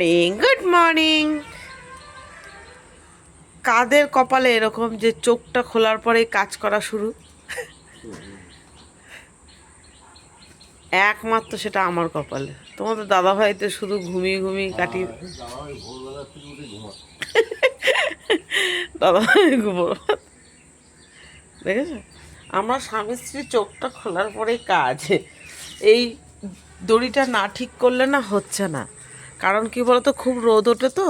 Morning good morning কাদের কপালে এরকম যে চোখটা খোলার পরেই কাজ করা শুরু? একমাত্র সেটা আমার কপালে। তোমাদের দাদা ভাইতে শুধু ঘুমিয়ে ঘুমিয়ে কাটি দাদা ভাই ঘুমো দেখেছ? আমরা স্বামী স্ত্রী চোখটা খোলার পরেই কাজ। এই দড়িটা না ঠিক করলে না হচ্ছে না। কারণ কি বলতো, খুব রোদ ওঠে তো।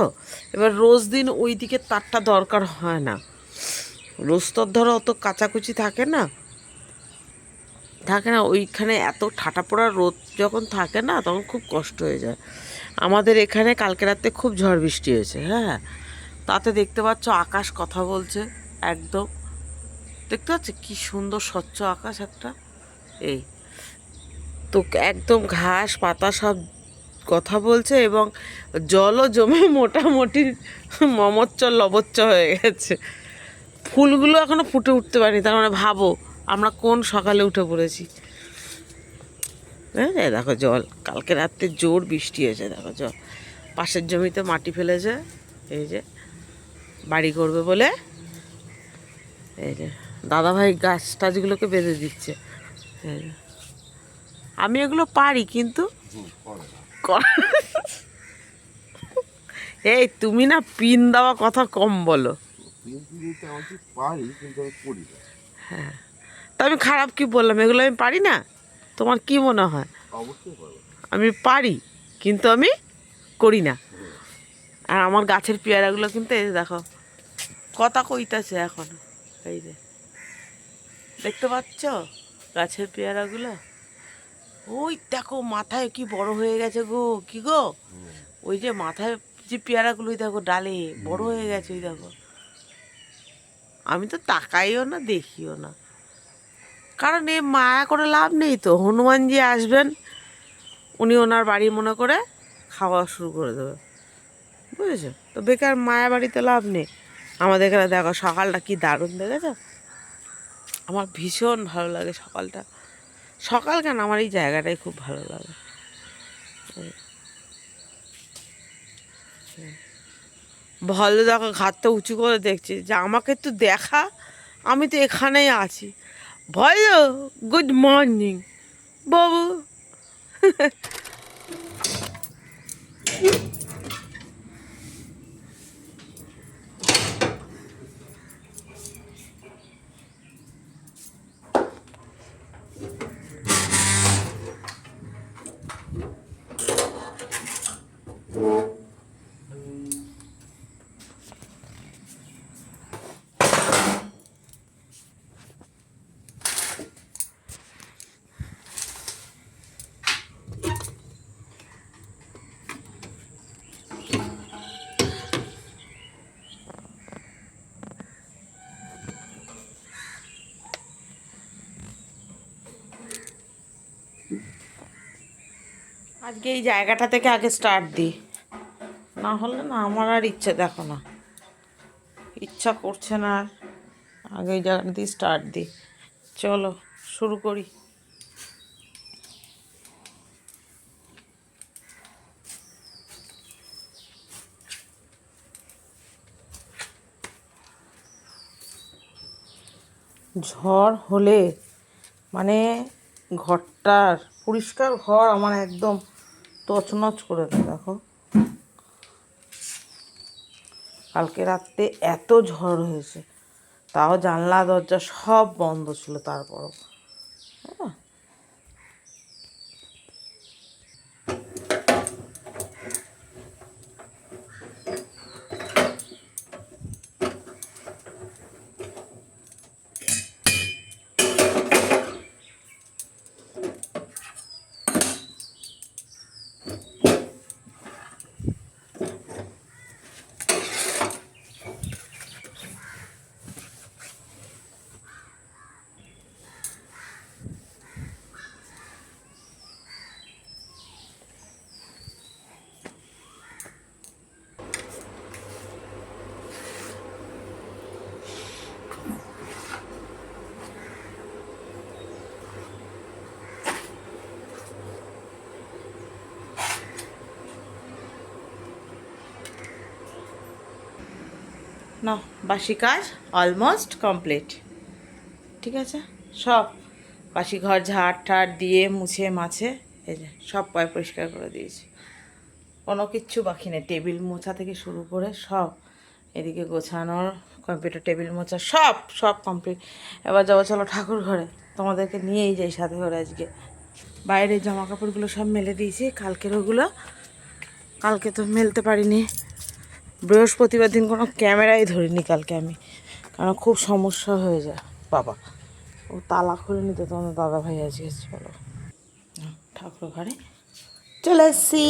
এবার রোজ দিন ওই দিকে তারটা দরকার হয় না। রোজ তোর ধরো অত কাচাকুচি থাকে না। থাকে না, ওইখানে এত ঠাটা পোড়া রোদ যখন থাকে না, তখন খুব কষ্ট হয়ে যায়। আমাদের এখানে কালকে রাতে খুব ঝড় বৃষ্টি হয়েছে হ্যাঁ। তাতে দেখতে পাচ্ছ আকাশ কথা বলছে, একদম। দেখতে পাচ্ছ কি সুন্দর স্বচ্ছ আকাশ একটা? এই তো একদম ঘাস পাতা সব কথা বলছে এবং জলও জমে মোটামুটি মমচ্চ লবচ্চ হয়ে গেছে। ফুলগুলো এখনও ফুটে উঠতে পারেনি, তার মানে ভাবো আমরা কোন সকালে উঠে পড়েছি। হ্যাঁ দেখো জল, কালকে রাত্রে জোর বৃষ্টি হয়েছে, দেখো জল। পাশের জমিতে মাটি ফেলেছে, এই যে বাড়ি করবে বলে। এই যে দাদাভাই গাছ টাছগুলোকে বেঁধে দিচ্ছে। আমি এগুলো পারি, কিন্তু এই তুমি না পিন দেওয়া কথা কম বলো। কিন্তু দিতে আমি কি পারি কিন্তু আমি করি না। তা আমি খারাপ কি বললাম? এগুলো আমি পারি না? তোমার কি মনে হয়? আমি পারি কিন্তু আমি করি না। আর আমার গাছের পেয়ারাগুলো কিন্তু এই দেখো কথা কইতাছে এখন। এই যে দেখতে পাচ্ছ গাছের পেয়ারাগুলো? ওই দেখো মাথায় কি বড় হয়ে গেছে গো, কি গো? ওই যে মাথায় যে পেয়ারাগুলো ওই দেখো ডালে, বড় হয়ে গেছে ওই দেখো। আমি তো তাকাইও না, দেখিও না। কারণ এ মায়া করে লাভ নেই তো হনুমানজি আসবেন, উনি ওনার বাড়ি মনে করে খাওয়া শুরু করে দেবে। বুঝেছ? তো বেকার মায়া বাড়িতে লাভ নেই। আমাদের এখানে দেখো সকালটা কি দারুণ, দেখেছ? আমার ভীষণ ভালো লাগে সকালটা। সকাল কেন? আমার এই জায়গাটাই খুব ভালো লাগে। ভালো দেখো ঘাটটা উঁচু করে দেখছি, যে আমাকে তো দেখা, আমি তো এখানেই আছি। ভয় গুড মর্নিং বাবু। আজকে এই জায়গাটা থেকে আগে স্টার্ট দিই। না হলে না, আমার আর ইচ্ছে, দেখো না। ইচ্ছা করছে না আর। আগে এই জায়গাটা দিয়ে স্টার্ট দিই। চলো, শুরু করি। ঝড় হলে মানে ঘরটার, পরিষ্কার ঘর আমার একদম তছনছ করে দেয় দেখো। কালকে রাত্রে এত ঝড় হয়েছে, তাও জানলা, দরজা সব বন্ধ ছিল তারপরও হ্যাঁ? না, বাসি কাজ অলমোস্ট কমপ্লিট ঠিক আছে? সব বাসি ঘর ঝাড় ঠাড় দিয়ে মুছে মাছে, এই যে সব পয় পরিষ্কার করে দিয়েছি। কোনো কিচ্ছু বাকি নেই, টেবিল মোছা থেকে শুরু করে সব, এদিকে গোছানোর কম্পিউটার টেবিল মোছা সব সব কমপ্লিট এবার যাব চলো ঠাকুর ঘরে, তোমাদেরকে নিয়েই যাই সাথে করে আজকে। বাইরের জামা কাপড়গুলো সব মেলে দিয়েছি, কালকের ওগুলো। কালকে তো মেলতে পারিনি। বৃহস্পতিবার দিন কোনো ক্যামেরাই ধরিনি কালকে আমি। কারণ খুব সমস্যা হয়ে যায়। বাবা। ও তালা খুলে নিতে তোমার দাদা ভাই আজকে চলো ঠাকুর ঘরে। চলে এসছি।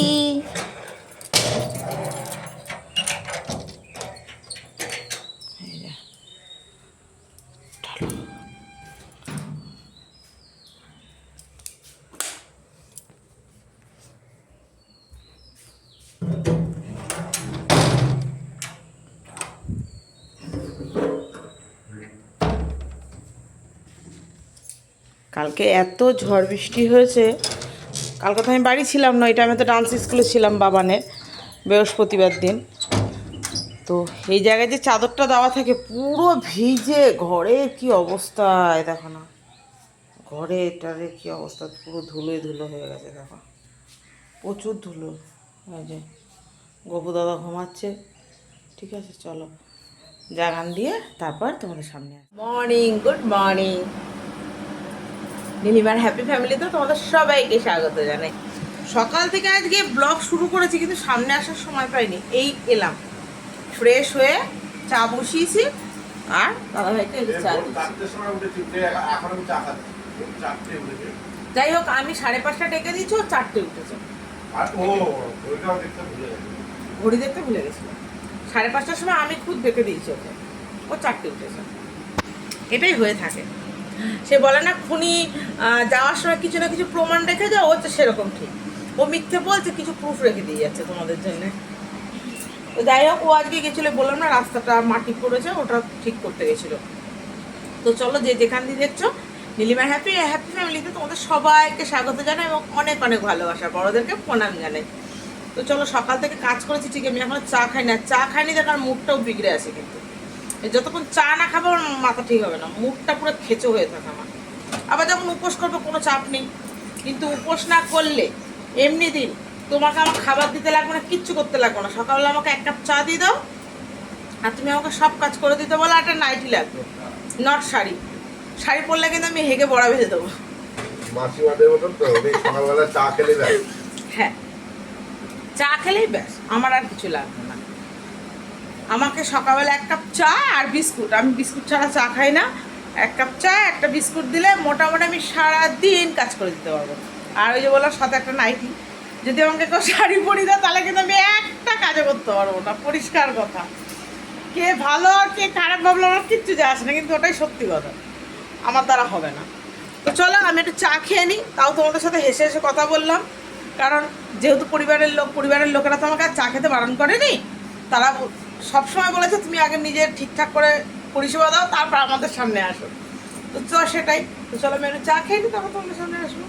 কালকে এত ঝড় বৃষ্টি হয়েছে। কালকে তো আমি বাড়ি ছিলাম না এটা আমি তো ডান্স স্কুলে ছিলাম বাবানের বৃহস্পতিবার দিন। তো এই জায়গায় যে চাদরটা দেওয়া থাকে, পুরো ভিজে, ঘরে কি অবস্থা? দেখো না। ঘরে এটারে কি অবস্থা? পুরো ধুলোয় ধুলো হয়ে গেছে, দেখো। প্রচুর ধুলো। যে গপু দাদা ঘুমাচ্ছে। ঠিক আছে, চলো। জাগান দিয়ে তারপর তোমাদের সামনে মর্নিং গুড মর্নিং নীলিমার হ্যাপি ফ্যামিলিতে তোমাদের সবাইকে স্বাগত জানাই। সকাল থেকে আজকে ব্লগ শুরু করেছি কিন্তু সামনে আসার সময় পাইনি। এই এলাম। ফ্রেশ হয়ে চা বসিয়েছি আর দাদা ভাইকে চা দিচ্ছি। যাই হোক আমি সাড়ে পাঁচটা ডেকে দিয়েছি ও চারটে উঠেছে। আর ও ওইটাও দেখতে ভুলে গেছে। ঘড়ি দেখতে ভুলে গেছিলাম সাড়ে পাঁচটার সময় আমি খুব ডেকে দিয়েছি ওকে। ও চারটে উঠেছে। এটাই হয়ে থাকে। সে বলে না, খুনি যাওয়ার সময় কিছু না কিছু প্রমাণ রেখে যাও তো সেরকম ঠিক। ও মিথ্যে বলছে, কিছু প্রুফ রেখে দিয়ে যাচ্ছে তোমাদের জন্য। তো যাই হোক, ও আজকে গেছিল বললাম না, রাস্তাটা মাটি পড়েছে, ওটা ঠিক করতে গেছিল। তো চলো, যে যেখান দিয়ে দেখছ, নীলিমা হ্যাপি হ্যাপি ফ্যামিলিতে তোমাদের সবাইকে স্বাগত জানাই এবং অনেক অনেক ভালোবাসা। বড়োদেরকে প্রণাম জানাই। তো চলো, সকাল থেকে কাজ করেছি, ঠিক আমি এখন চা খাই না। চা খাইনি দেখার মুখটাও বিগড়ে আছে কিন্তু। যতক্ষণ চা না খাব মাথা ঠিক হবে না। মুখটা পুরো খেচো হয়ে থাকে আমার। আবার যখন উপোস করব কোনো চাপ নেই। কিন্তু উপোস না করলে এমনি দিন তোমাকে আমার খাবার দিতে লাগবে না কিচ্ছু করতে লাগবে না। সকালবেলা আমাকে এক কাপ চা দিয়ে দাও আর তুমি আমাকে সব কাজ করে দিতে বলো একটা নাইটি লাগবে। নট শাড়ি। শাড়ি পরলে কিন্তু আমি হেগে বড়া ভেজে দেবো। মাসিমাদের মতন তো সকালবেলা চা খেলে ব্যাস। হ্যাঁ। চা খেলেই ব্যাস আমার আর কিছু লাগবে আমাকে সকালবেলা এক কাপ চা আর বিস্কুট। আমি বিস্কুট ছাড়া চা খাই না। এক কাপ চা, একটা বিস্কুট দিলে মোটামুটি আমি সারা দিন কাজ করে দিতে পারব। আর ওই যে বললাম, সাথে একটা নাইটি। যদি আমাকে কেউ শাড়ি পরি দেয়, তাহলে কিন্তু আমি একটা কাজও করতে পারব না। পরিষ্কার কথা। কে ভালো আর কে খারাপ ভাবলো, আমার কিচ্ছু যায় আসে না। কিন্তু ওটাই সত্যি কথা। আমার দ্বারা হবে না। তো চলো, আমি একটু চা খেয়ে নিই। তাও তোমাদের সাথে হেসে হেসে কথা বললাম। কারণ যেহেতু পরিবারের লোক, পরিবারের লোকেরা তো আমাকে আর চা খেতে বারণ করেনি, তারা সবসময় বলেছে, তুমি আগে নিজে ঠিকঠাক করে পরিষেবা দাও, তারপর আমাদের সামনে আসো। তো চ, সেটাই। তো চলো আমি একটু চা খেয়ে নিই তারপর তোমাদের সামনে আসব।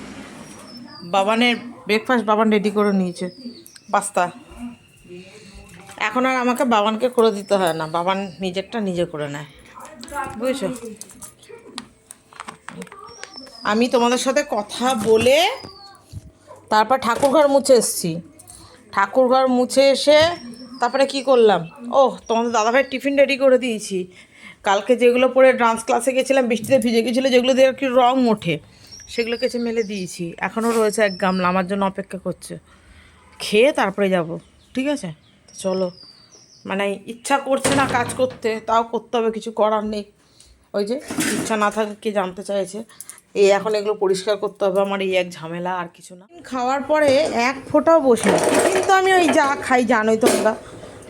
বাবানের ব্রেকফাস্ট বাবান রেডি করে নিয়েছে, পাস্তা। এখন আর আমাকে বাবানকে করে দিতে হয় না, বাবান নিজেরটা নিজে করে নেয়। বুঝেছ? আমি তোমাদের সাথে কথা বলে তারপর ঠাকুরঘর মুছে এসেছি। ঠাকুরঘর মুছে এসে তারপরে কি করলাম? ও তোমাদের দাদাভাই টিফিন রেডি করে দিয়েছি। কালকে যেগুলো পরে ডান্স ক্লাসে গেছিলাম, বৃষ্টিতে ভিজে গেছিল, যেগুলো দিয়ে আর কি রং ওঠে সেগুলো কেচে মেলে দিয়েছি। এখনও রয়েছে এক গামলা, আমার জন্য অপেক্ষা করছে। খেয়ে তারপরে যাব, ঠিক আছে? চলো। মানে ইচ্ছা করছে না কাজ করতে, তাও করতে হবে, কিছু করার নেই। ওই যে, ইচ্ছা না থাকে কে জানতে চাইছে? এই এখন এগুলো পরিষ্কার করতে হবে, আমার এই এক ঝামেলা, আর কিছু না। খাওয়ার পরে এক ফোঁটাও বসে কিন্তু আমি ওই যা খাই, জানোই তোমরা,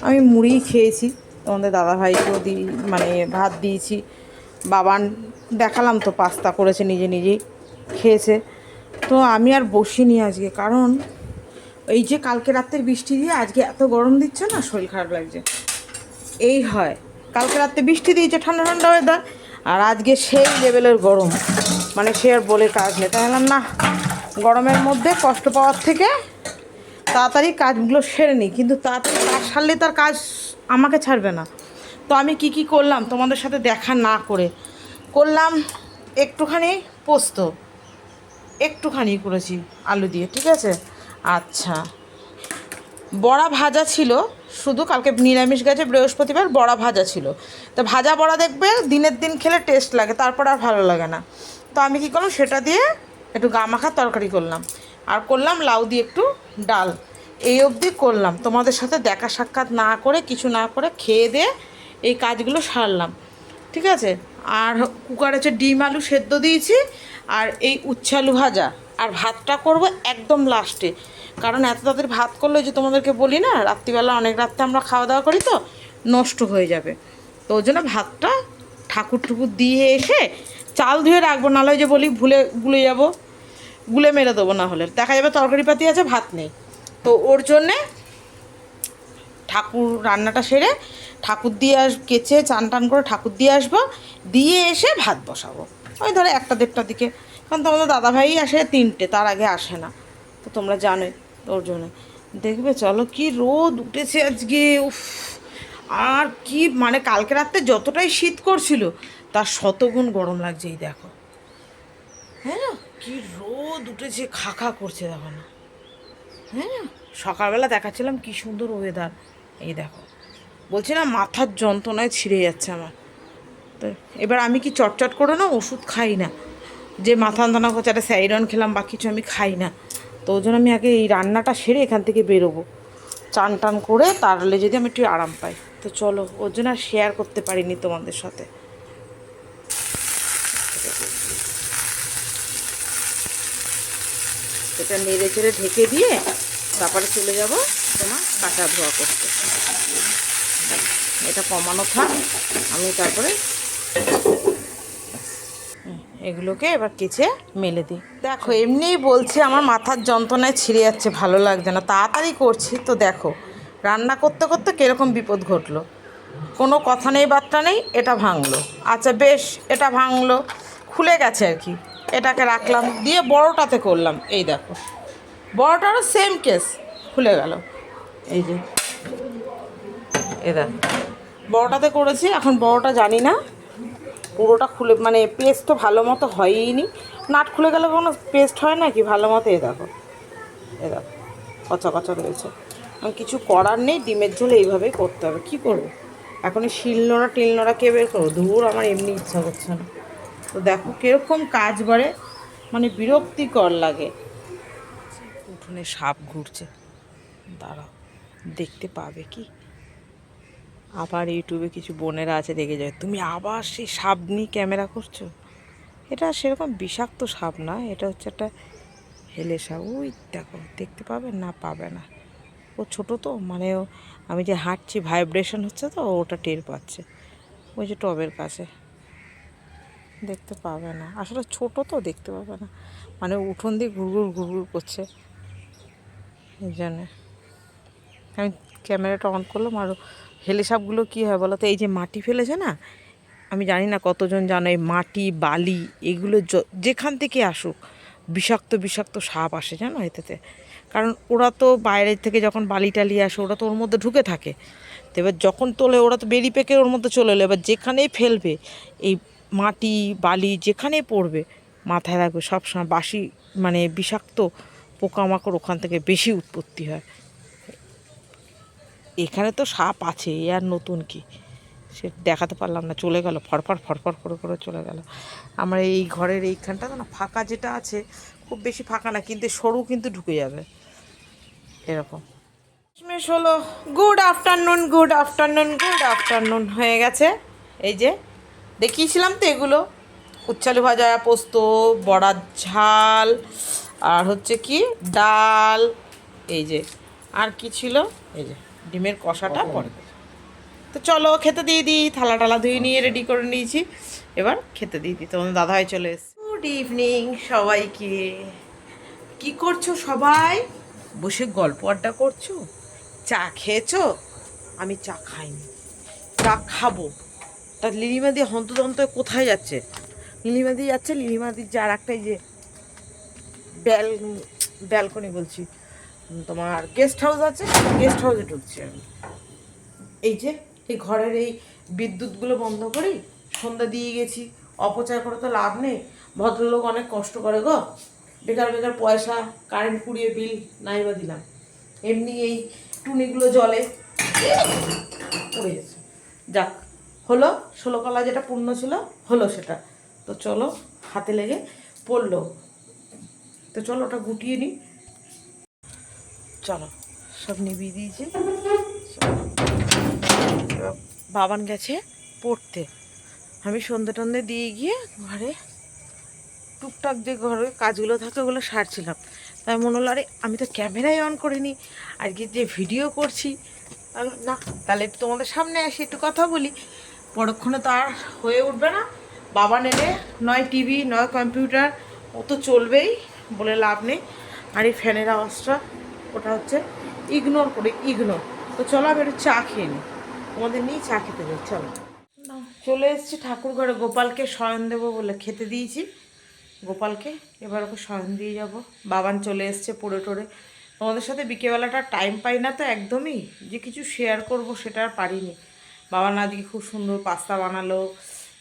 আমি মুড়ি খেয়েছি। তোমাদের দাদা ভাইকেও দিই মানে ভাত দিয়েছি। বাবান, দেখালাম তো, পাস্তা করেছে, নিজে নিজেই খেয়েছে। তো আমি আর বসিনি আজকে, কারণ এই যে কালকে রাত্রের বৃষ্টি দিয়ে আজকে এত গরম দিচ্ছে না, শরীর খারাপ লাগছে। এই হয়, কালকে রাত্রে বৃষ্টি দিয়েছে, ঠান্ডা ঠান্ডা ওয়েদার আর আজকে সেই লেভেলের গরম। মানে সে আর বলে কাজ নেই। বললাম না, গরমের মধ্যে কষ্ট পাওয়ার থেকে তাড়াতাড়ি কাজগুলো সেরে নিই। কিন্তু তাড়াতাড়ি কাজ সারলে তার কাজ আমাকে ছাড়বে না। তো আমি কি কি করলাম? তোমাদের সাথে দেখা না করে করলাম একটুখানি পোস্ত। একটুখানি করেছি আলু দিয়ে, ঠিক আছে? আচ্ছা। বড়া ভাজা ছিল শুধু কালকে নিরামিষ গেছে বৃহস্পতিবার বড়া ভাজা ছিল। তা ভাজা বড়া দেখবে, দিনের দিন খেলে টেস্ট লাগে, তারপর আর ভালো লাগে না। তো আমি কী করলাম, সেটা দিয়ে একটু গা মাখা তরকারি করলাম। আর করলাম লাউ দিয়ে একটু ডাল। এই অবধি করলাম। তোমাদের সাথে দেখা সাক্ষাৎ না করে, কিছু না করে খেয়ে দিয়ে এই কাজগুলো সারলাম। ঠিক আছে? আর কুকারে হচ্ছে ডিম আলু সেদ্ধ দিয়েছি, আর এই উচ্ছে আলু ভাজা। আর ভাতটা করব একদম লাস্টে কারণ এত তাদের ভাত করলে যে তোমাদেরকে বলি না, রাত্রিবেলা অনেক রাত্রে আমরা খাওয়া দাওয়া করি তো, নষ্ট হয়ে যাবে। তো ওই জন্য ভাতটা ঠাকুর টুকুর দিয়ে এসে চাল ধুয়ে রাখব, নাহলে ওই যে বলি ভুলে, গুলে যাব, গুলে মেরে দেবো না হলে। দেখা যাবে তরকারি পাতি আছে, ভাত নেই। তো ওর জন্যে ঠাকুর রান্নাটা সেরে ঠাকুর দিয়ে আস, কেচে চান টান করে ঠাকুর দিয়ে আসব, দিয়ে এসে ভাত বসাবো। ওই ধরো একটা দেড়টার দিকে। কারণ তোমাদের দাদাভাই আসে তিনটে, তার আগে আসে না। তো তোমরা জানোই। ওর জন্য। দেখবে, চলো কি রোদ উঠেছে আজকে, উফ। আর কি মানে কালকে রাত্রে যতটাই শীত করছিল, তার শতগুণ গরম লাগছে, এই দেখো। হ্যাঁ কি রোদ উঠেছে, খা খা করছে দেখো না। হ্যাঁ সকালবেলা দেখাচ্ছিলাম কি সুন্দর ওয়েদার এই দেখো। বলছি না মাথার যন্ত্রণায় ছিঁড়ে যাচ্ছে আমার। তো এবার আমি কি চটচট করে না, ওষুধ খাই না? যে মাথা যন্ত্রণা করছে, একটা স্যারিডন খেলাম বা কিছু আমি খাই না। তো ওই জন্য আমি আগে এই রান্নাটা সেরে এখান থেকে বেরোবো। চান টান করে তাহলে যদি আমি একটু আরাম পাই। তো চলো, ওর জন্য আর শেয়ার করতে পারিনি তোমাদের সাথে। এটা নেড়ে চেড়ে ঢেকে দিয়ে তারপরে চলে যাব তোমার কাটা ধোয়া করতে। এটা কমানো থাক, আমি তারপরে এগুলোকে এবার কেচে মেলে দিই। দেখো, এমনিই বলছি আমার মাথার যন্ত্রণায় ছিঁড়ে যাচ্ছে, ভালো লাগছে না। তাড়াতাড়ি করছি, তো দেখো, রান্না করতে করতে কীরকম বিপদ ঘটলো? কোনো কথা নেই, বার্তা নেই, এটা ভাঙলো। আচ্ছা বেশ, এটা ভাঙলো, খুলে গেছে আর কি, এটাকে রাখলাম, দিয়ে বড়টাতে করলাম, এই দেখো। বড়টারও সেম কেস খুলে গেল। এই যে, এ দেখো, বড়টাতে করেছি, এখন বড়টা জানি না পুরোটা খুলে মানে পেস্ট তো ভালো মতো হয়ইনি। নাট খুলে গেলে কোনো পেস্ট হয় না কি? ভালো মতো, এ দেখো এ দেখো, কচা কচা রয়েছে। কিছু করার নেই, ডিমের ঝোল এইভাবেই করতে হবে। কী করব? এখন এই শিলনোড়া টিলনোড়া কে বের করব? দূর আমার এমনি ইচ্ছা করছে না। তো দেখো কীরকম কাজ বাড়ে মানে বিরক্তিকর লাগে। উঠোনে সাপ ঘুরছে। দাঁড়াও, দেখতে পাবে কি? আবার ইউটিউবে কিছু বোনেরা আছে, দেখে যায়, তুমি আবার সেই সাপ নিয়ে ক্যামেরা করছ এটা সেরকম বিষাক্ত সাপ না, এটা হচ্ছে একটা হেলে সাপ ওই দেখো, দেখতে পাবে না পাবে না। ও ছোটো তো মানে আমি যে হাঁটছি ভাইব্রেশন হচ্ছে তো ওটা টের পাচ্ছে। ওই যে টবের কাছে। দেখতে পাবে না। আসলে ছোট তো, দেখতে পাবে না। মানে উঠোন দিয়ে ঘুরঘুর ঘুরঘুর করছে। এই জন্যে। আমি ক্যামেরাটা অন করলাম আর হেলে সাপগুলো কী হয় বলো তো? এই যে মাটি ফেলেছে না, আমি জানি না কতজন জানো, এই মাটি, বালি, এগুলো যেখান থেকে আসুক, বিষাক্ত বিষাক্ত সাপ আসে জানো এতেতে কারণ ওরা তো বাইরের থেকে যখন বালি টালি আসে, ওরা তো ওর মধ্যে ঢুকে থাকে। তো এবার যখন তোলে, ওরা তো বেরি পেকে ওর মধ্যে চলে এলো। এবার যেখানেই ফেলবে, এই মাটি, বালি যেখানেই পড়বে, মাথায় রাখবে সবসময় বাসি মানে বিষাক্ত পোকামাকড় ওখান থেকে বেশি উৎপত্তি হয়। এখানে তো সাপ আছে, এ আর নতুন কি? সে দেখাতে পারলাম না, চলে গেল ফরফর ফরফর করে করে চলে গেল। আমার এই ঘরের এইখানটা না, ফাঁকা যেটা আছে, খুব বেশি ফাঁকা না, কিন্তু সরু কিন্তু ঢুকে যাবে। এরকম। হলো good afternoon good afternoon good afternoon হয়ে গেছে। এই যে, দেখিয়েছিলাম তো এগুলো। উচ্ছালু ভাজা, পোস্ত, বড়ার ঝাল, আর হচ্ছে কি, ডাল, এই যে, আর কি ছিল? এই যে। ডিমের কষাটা পরে তো চলো খেতে দিয়ে দিই থালা টালা ধুয়ে নিয়ে রেডি করে নিয়েছি। এবার খেতে দিয়ে দিই তোমাদের দাদাভাই চলে এসছে। গুড ইভিনিং সবাইকে। কি করছ সবাই? বসে গল্প আড্ডা করছ? চা খেয়েছো? আমি চা খাইনি। চা খাব। তা লিলিমাদি হন্তদন্ত হয়ে কোথায় যাচ্ছে? লিলিমাদি যাচ্ছে লিলিমাদির যার একটা এই যে ব্যাল ব্যালকনি বলছি। তোমার গেস্ট হাউস আছে গেস্ট হাউসে ঢুকছি আমি। এই যে, এই ঘরের এই বিদ্যুৎগুলো বন্ধ করি, সন্ধ্যা দিয়ে গেছি, অপচয় করে তো লাভ নেই, ভদ্রলোক অনেক কষ্ট করে গো। বেকার বেকার পয়সা কারেন্ট পুড়িয়ে বিল নাই বা দিলাম। এমনি এই টুনিগুলো জলে, পড়ে গেছে। যাক, হলো ষোলো কলা যেটা পূর্ণ ছিল, হলো সেটা। তো চলো, হাতে লেগে পড়ল। তো চলো ওটা গুটিয়ে নিই। চলো, সব নিবিয়ে দিয়েছি। বাবান গেছে পড়তে। আমি সন্ধে টন্ধে দিয়ে গিয়ে ঘরে টুকটাক যে ঘরে কাজগুলো থাকে ওগুলো সারছিলাম। তাই মনে হলো, আরে, আমি তো ক্যামেরাই অন করিনি আজকে যে ভিডিও করছি। না, তাহলে তোমাদের সামনে আসি, একটু কথা বলি। পরক্ষণে তো আর হয়ে উঠবে না। বাবা নেলে নয় টিভি, নয় কম্পিউটার, ও তো চলবেই, বলে লাভ নেই। আর এই ফ্যানের আওয়াজটা ওটা হচ্ছে ইগনোর করে ইগনোর তো চলো আমি একটু চা খেয়ে নিই তোমাদের নিয়ে চা খেতে যাই, চলো। চলে এসেছি ঠাকুর ঘরে গোপালকে শয়ন দেবো বলে খেতে দিয়েছি। গোপালকে এবার ওকে শয়ন দিয়ে যাব। বাবান চলে এসছে পড়ে টড়ে তোমাদের সাথে বিকেলবেলাটা টাইম পাই না তো একদমই। যে কিছু শেয়ার করব সেটা আর পারিনি। বাবা না দিকে খুব সুন্দর পাস্তা বানালো,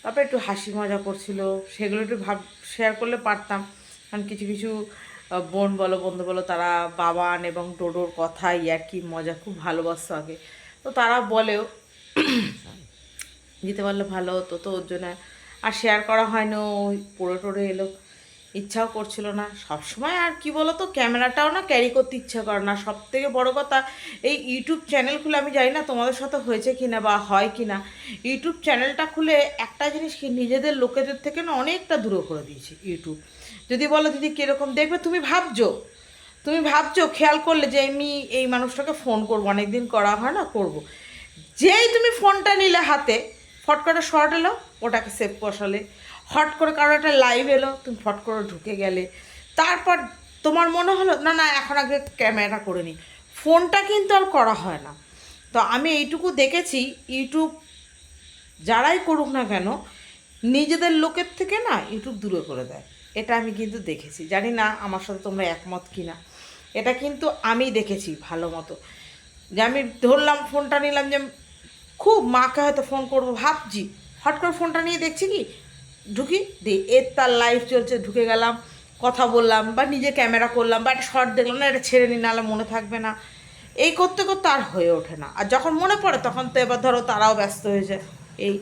তারপরে একটু হাসি মজা করছিল। সেগুলো একটু ভাব শেয়ার করলে পারতাম। কারণ কিছু কিছু বোন বলো, বন্ধু বলো, তারা বাবান এবং ডোডোর কথা ইয়ার্কি মজা খুব ভালোবাসতো আগে। তো তারা বলেও দিতে পারলে ভালো হতো, তো ওর জন্য আর শেয়ার করা হয় না ওই পড়ে টড়ে এলো। ইচ্ছাও করছিল না। সব সময় আর কি বলো তো ক্যামেরাটাও না ক্যারি করতে ইচ্ছা করে না। সব থেকে বড়ো কথা, এই ইউটিউব চ্যানেল খুলে আমি জানি না তোমাদের সাথে হয়েছে কি না বা হয় কি না ইউটিউব চ্যানেলটা খুলে একটা জিনিস কি নিজেদের লোকেদের থেকে না অনেকটা দূরে করে দিয়েছে ইউটিউব যদি বলো দিদি কীরকম, দেখবে তুমি ভাবছ তুমি ভাবছ, খেয়াল করলে যে আমি এই মানুষটাকে ফোন করব, অনেকদিন করা হয় না, করব। যেই তুমি ফোনটা নিলে হাতে, ফট করে শর্ট এলো, ওটাকে সেভ বসালে হট করে কারও একটা লাইভ এলো, তুমি ফট করে ঢুকে গেলে। তারপর তোমার মনে হলো, না না, এখন আগে ক্যামেরা করে নিই ফোনটা কিন্তু আর করা হয় না। তো আমি এইটুকু দেখেছি ইউটিউব যারাই করুক না কেন, নিজেদের লোকের থেকে না ইউটিউব দূরে করে দেয়। এটা আমি কিন্তু দেখেছি। জানি না আমার সাথে তোমরা একমত কি না এটা কিন্তু আমি দেখেছি ভালো মতো। যে আমি ধরলাম, ফোনটা নিলাম যে, খুব মাকে হয়তো ফোন করব, ভাবছি। হট করে ফোনটা নিয়ে দেখছি কি ঢুকি দি এর তার লাইফ চলছে, ঢুকে গেলাম, কথা বললাম, বা নিজে ক্যামেরা করলাম, বা একটা শর্ট দেখলাম, না, এটা ছেড়ে নিই, নাহলে মনে থাকবে না। এই করতে করতে আর হয়ে ওঠে না। আর যখন মনে পড়ে, তখন তো এবার ধরো তারাও ব্যস্ত হয়ে যায়। এই,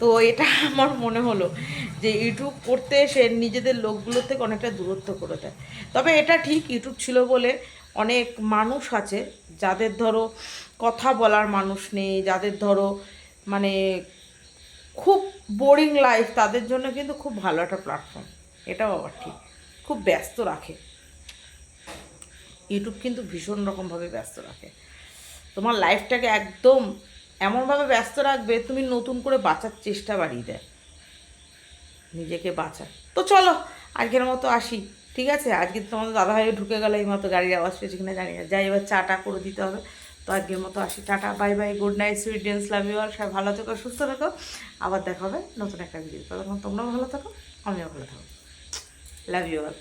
তো এটা আমার মনে হলো যে ইউটিউব করতে এসে নিজেদের লোকগুলোর থেকে অনেকটা দূরত্ব করে দেয়। তবে এটা ঠিক ইউটিউব ছিল বলে অনেক মানুষ আছে, যাদের ধরো কথা বলার মানুষ নেই, যাদের ধরো মানে খুব বোরিং লাইফ তাদের জন্য কিন্তু খুব ভালো একটা প্ল্যাটফর্ম এটাও আবার ঠিক। খুব ব্যস্ত রাখে। ইউটিউব কিন্তু ভীষণ রকমভাবে ব্যস্ত রাখে। তোমার লাইফটাকে একদম এমনভাবে ব্যস্ত রাখবে, তুমি নতুন করে বাঁচার চেষ্টা বাড়িয়ে দেয়। নিজেকে বাঁচা তো চলো, আজকের মতো আসি। ঠিক আছে? আজকে তোমাদের দাদাভাই ঢুকে গেল এই মতো গাড়ির আওয়াজ পেয়েছি কিনা জানি না। যাই, এবার চাটা করে দিতে হবে। তো আজকের মতো আসি। Tata, bye bye, good night, sweet dreams love you আর সবাই ভালো থেকো, সুস্থ থাকো। আবার দেখা হবে নতুন একটা ভিডিও তখন তোমরাও ভালো থাকো, আমিও ভালো থাকো। Love you all.